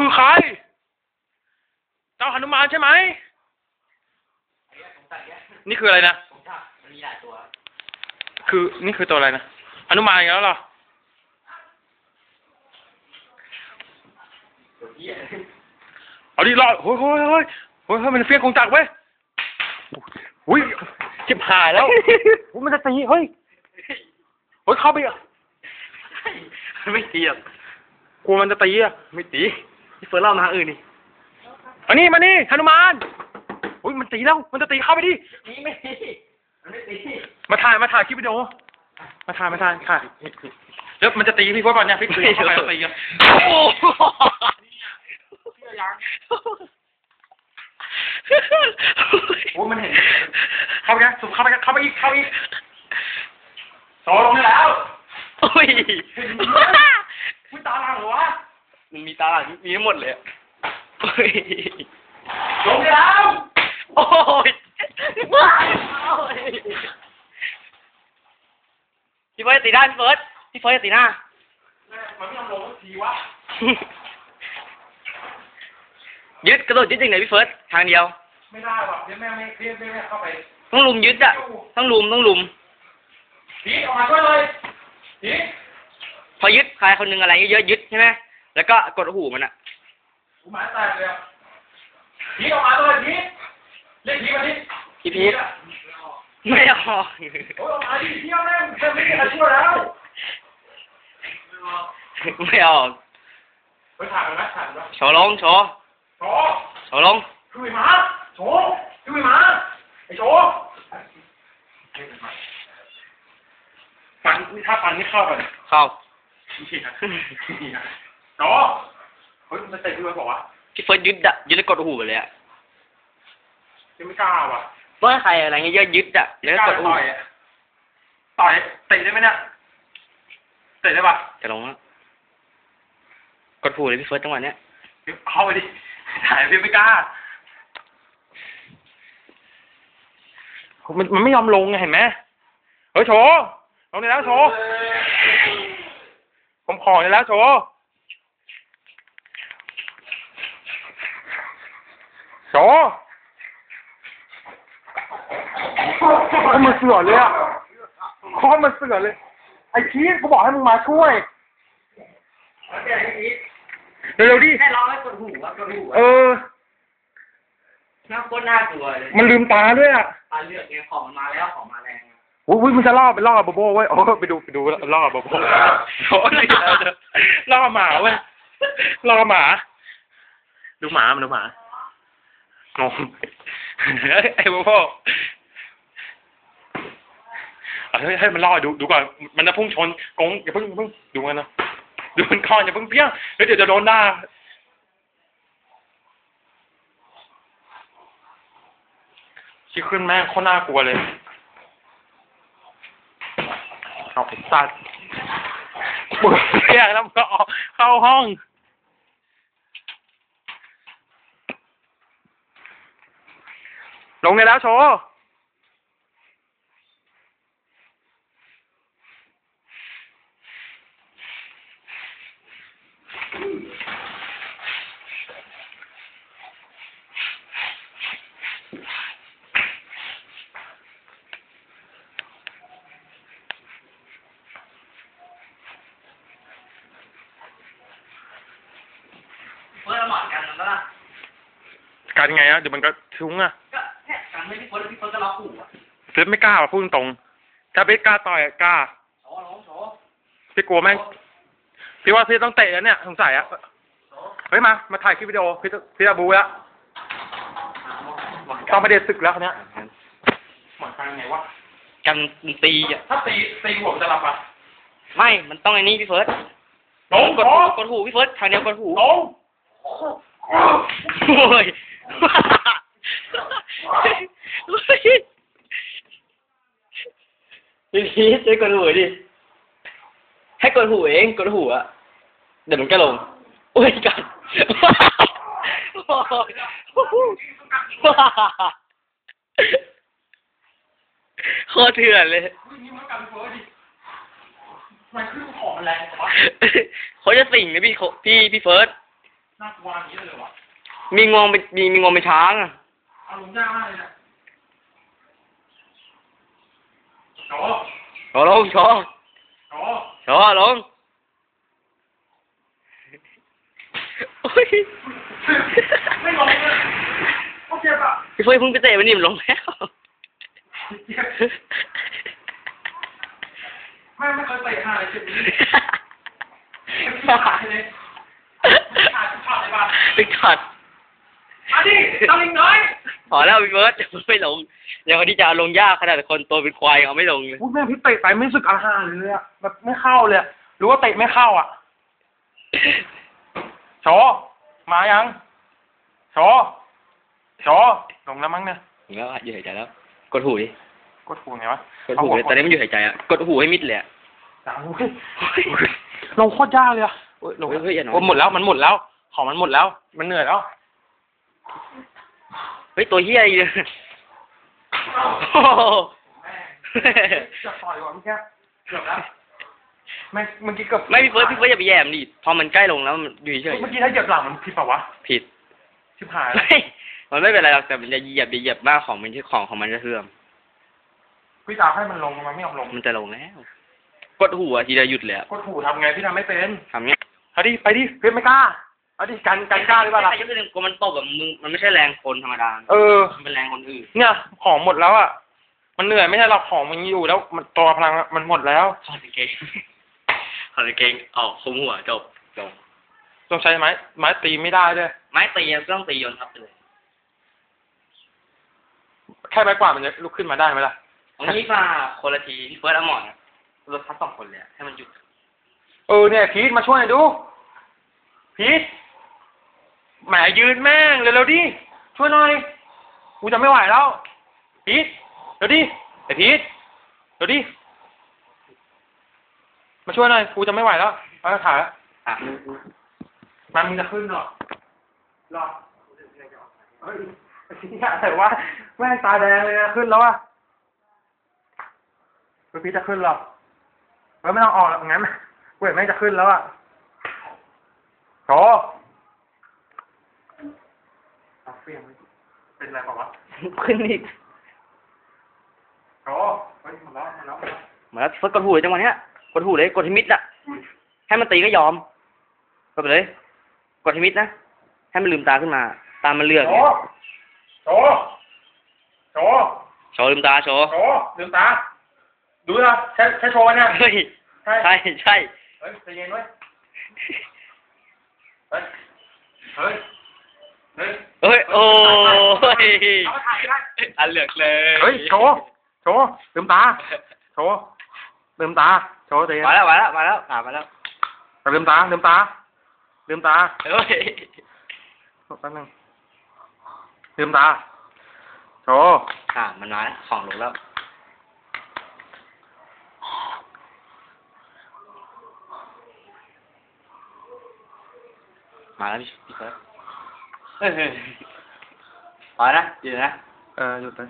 คือใคร เจ้าหนุมานใช่ไหม นี่คืออะไรนะมันมีหลายตัวคือนี่คือตัวอะไรนะหนุมานอีกแล้วเหรอตัวเหี้ยเอาดิรอดเฮ้ยเฮ้ยเฮ้ยเฮ้ยเฮ้ยมันเฟี้ยงกงจักรเว้ยอุ้ยจิบหายแล้วอุ้ยมันจะตีเฮ้ยเฮ้ยเข้าไปอะไม่ตีหรอกกลัวมันจะตีอะไม่ตี พี่เฟิร์สเล่ามาทางอื่นนี่อันนี้มานี่หนุมานอุ้ยมันตีแล้วมันจะตีเข้าไปดิตีไม่ตีมันไม่ตีมาถ่ายมาถ่ายคลิปวิดีโอมาถ่ายมาถ่ายถ่ายแล้วมันจะตีพี่พวกก่อนเนี่ยพี่ตีเข้าไปแล้วตีกันโอ้โหโอ้มันเห็นเข้าไปนะสุดเข้าไปนะเข้าไปอีกเข้าไปอีกโตลงได้แล้วโอ้ย คุณตาลังเหรอวะ มันมีตาหลังมีทั้งหมดเลยอะโอ้ยลงได้แล้วโอ้ยว้ายพี่เฟิร์สตีหน้าพี่เฟิร์สพี่เฟิร์สตีหน้าแม่มันไม่ยอมลงสักทีวะยึดกระโดดยึดยังไงพี่เฟิร์สทางเดียว ไม่ได้ว่ะเดี๋ยวแม่ไม่เดี๋ยวแม่ไม่เข้าไปต้องลุมยึดอะต้องลุมต้องลุมพีออกมาช่วยเลยพีพอยึดใครคนหนึ่งอะไรเยอะๆยึดใช่ไหม แล้วก็กดหูมันอะกูหมาแตกเลยอะพีออกมาเลยพีเรียกพีมาดิพี่พีทไม่ออกโอ้ยออกมาดิเที่ยวแม่งจะไม่มีใครช่วยแล้วไม่ออกไปถ่ายมันไหมถ่ายมันไหมโชว์ลงโชว์โชโชว์ลงคือไอ้หมาโชคือไอ้หมาไอ้โชฟันถ้าฟันไม่เข้ากันเข้านี่นะนี่นะ โชเฮ้ยมันเตะพี่ไว้บอกว่าพี่เฟิร์สยึดอะยึดแล้วกดหูไปเลยอะยังไม่กล้าว่ะว่าใครอะไรเงี้ยเยอะยึดอะแล้วไม่ก็กล้ากดหูต่อยอะต่อยเตะได้ไหมเนี่ยเตะได้ปะจะลงแล้วกดหูเลยพี่เฟิร์สจังหวะเนี้ยเดี๋ยวเข้าไปดิถ่ายพี่ไม่กล้ามันมันไม่ยอมลงไงเห็นไหมเฮ้ยโชลงได้แล้วโชผมขอได้แล้วโช โชเขามาเสือเลยอะเขามาเสือเลย ไอ้ชีสกูบอกให้มึงมาช่วย เร็วๆดิ แค่ร้องให้กดหูอะกดหูเออน่าโคตรน่ากลัวเลยมันลืมตาด้วยอะตาเลือดไงของมันมาแล้วของมาแรงอะอุ้ยอุ้ยมันจะล่อไปล่อโบโบเว้ยโอ้ไปดูไปดูล่อโบโบโอ้ยล่อหมาเว้ยล่อหมา ดูหมามันดูหมา งงไอ้โบโบเอาให้ให้มันล่อดูดูก่อนมันจะพุ่งชนกงอย่าเพิ่งอย่าเพิ่งดูมันนะดูมันคอนอย่าเพิ่งเพี้ยงเดี๋ยวเดี๋ยวจะโดนหน้าชี้ขึ้นแม่งโคตรน่ากลัวเลยเอาไปสัตว์เปิดเสียงแล้วก็เข้าห้อง ลงได้แล้วโชว์เฟิ ร์สเอาหมอนกันมันก็ล่ะการไงอะเดี๋ยวมันก็ทุ้งอะก็เนี่ยกันไม่พี่เฟิร์สพี่เฟิร์สก็ล็อกหูอะเฟซไม่กล้าว่ะพูดตรงๆถ้าเบสกล้าต่อยอะกล้าโชว์ลงโชว์พี่กลัวแม่งพี่ว่าพี่ต้องเตะแล้วเนี่ยสงสัยอะเฮ้ยมามาถ่ายคลิปวิดีโอพี่จะพี่จะบูแล้วต้องมาเด็ดศึกแล้วคนเนี้ยหมอนกันไงวะกันตีอะถ้าตีตีหัวมันจะหลับอะไม่มันต้องไอ้นี่พี่เฟิร์สลงกดขหูอกดหูพี่เฟิร์สทางเดียวกดหูลงโอ้ย พี่พีชช่วยกดหูดิ ให้กดหูเองกดหูอะเดี๋ยวมันก็ลง โอ้ยกัดโคตรเถื่อนเลยมันขึ้นของแรงเขาจะสิ่งนะพี่พี่พี่เฟิร์สน่ากลัวอย่างนี้เลยวะมีงวงเป็นมีมีงวงเป็นช้างอะ เอาลงยากมากเลยเนี่ยโจโชว์ลงโชว์โจโชว์ลงโอ้ยไม่ลงเลยโอเคป่ะพี่เฟยเพิ่งไปเตะมันนี่มันลงแล้วเจ็บไม่ไม่เคยเตะห่าเลยจุดนี้ไม่ขาดเลยขาดขาดเลยป่ะไปขัดมาดิตะลิงน้อย พอแล้วพี่เบิร์ดไม่ลงเดี๋ยวคนที่จะเอาลงยากขนาดคนโตเป็นควายเอาไม่ลงเลยพูดแม่งพี่เตะไปไม่รู้สึกอะไรเลยอะแบบไม่เข้าเลยอะหรือว่าเตะไม่เข้าอะโชมายังโชโชลงแล้วมั้งเนี่ยถึงแล้วอะอยู่หายใจแล้ว กดหูดิกดถูกไงวะกดหูเลยตอนนี้มันอยู่หายใจอะกดหูให้มิดเลยอะจังเว้ยลงโคตรยากเลยอะโอ้ยลงเฮ้ยเฮ้ยอย่านอนโอ้ยหมดแล้วมันหมดแล้ว ของมันหมดแล้ว มันเหนื่อยแล้ว เฮ้ยตัวเฮียอีกเลยโอ้โหจะต่อยว่ะเมื่อกี้เกือบแล้วไม่เมื่อกี้เกือบไม่พี่เฟิร์สพี่เฟิร์สอย่าไปแย่มดิพอมันใกล้ลงแล้วมันอยู่เฉยเมื่อกี้ถ้าเหยียบหลังมันผิดเปล่าวะๆผิดชิบหายแล้วไม่มันไม่เป็นไรหรอกแต่มันจะเหยียบเหยียบมากของมันที่ของของมันจะเสื่อมพี่ตาให้มันลงมันไม่ยอมลงมันจะลงแล้วกดหูอะทีเดียวหยุดเลยอะกดถูทำไงพี่ทำไม่เป็นทำเนี้ยเอาดิไปดิเพื่อนไม่กล้า เอาดิกันกันกล้าหรือเปล่าล่ะใครจะเป็นกลัวมันตบแบบมึงมันไม่ใช่แรงคนธรรมดาเออ มันเป็นแรงคนอื่นเนี่ยของหมดแล้วอะมันเหนื่อยไม่ใช่เราของมันอยู่แล้ว มันตัวพลังอะมันหมดแล้วถอดกางเกงถอดกางเกงออกคุมหัวจบจบต้องใช้ไม้ไม้ตีไม่ได้ด้วยไม้ตีอะต้องตีโยนทับไปเลยแค่ไม้กวาดมันจะลุกขึ้นมาได้ไหมล่ะตรงนี้มาคนละทีพี่เฟิร์สเอาหมอนอะรถทับสองคนเลยอะให้มันหยุดเออเนี่ยพีทมาช่วยหน่อยดูพีท แหมยืนแม่งเร็วๆดิ ช่วยหน่อย กูจะไม่ไหวแล้ว พีทเดี๋ยวดิไอพีทเดี๋ยวดิ มาช่วยหน่อย กูจะไม่ไหวแล้ว เอาถ่ายแล้วอะมันมึงจะขึ้นหรอหรอเฮ้ยไอ้ที่แต่ว่าแม่งตาแดงเลยนะขึ้นแล้วอะเฮ้ยพี่จะขึ้นหรอเฮ้ยไม่ต้องออกแล้วงั้นเว้ยแม่งจะขึ้นแล้วอะโถเอาเฟี้ยงไว้ เป็นไรเปล่าวะขึ้นอีกโถเฮ้ยหมดแล้วหมดแล้วหมดแล้วมาแล้วเฟิร์สกดหูเลยจังหวะเนี้ยกดหูเลยกดให้มิดอะให้มันตีก็ยอมกดไปเลย กดให้มิดนะ ให้มันลืมตาขึ้นมา ตามันเลือกโถเนี่ยโถโถโชว์ลืมตาโชว์โถลืมตา ดูนะใช้ใช้โชว์เนี่ยเฮ้ยใช่ใช่ใช่เฮ้ยใจเย็นไว้ยเฮ้ย เฮ้ย เฮ้ย เฮ้ยโอ้ยเอาไปถ่า ยได้อันเหลือกเลยเฮ้ยโชว์โชว์ลืมตาโชว์ลืมตาโชว์ใจเย็นมาแล้วมาแล้วมาแล้วอ่ามาแล้วลืมตาลืมตาลืมตาเฮ้ยแป๊บนึงลืมตาโชว์อ่ามันมาแล้วของลงแล้วมาแล้วพี่พี่เฟิร์สเฮ้ยเฮ้ย พอนะอยู่นะ เออหยุดเลย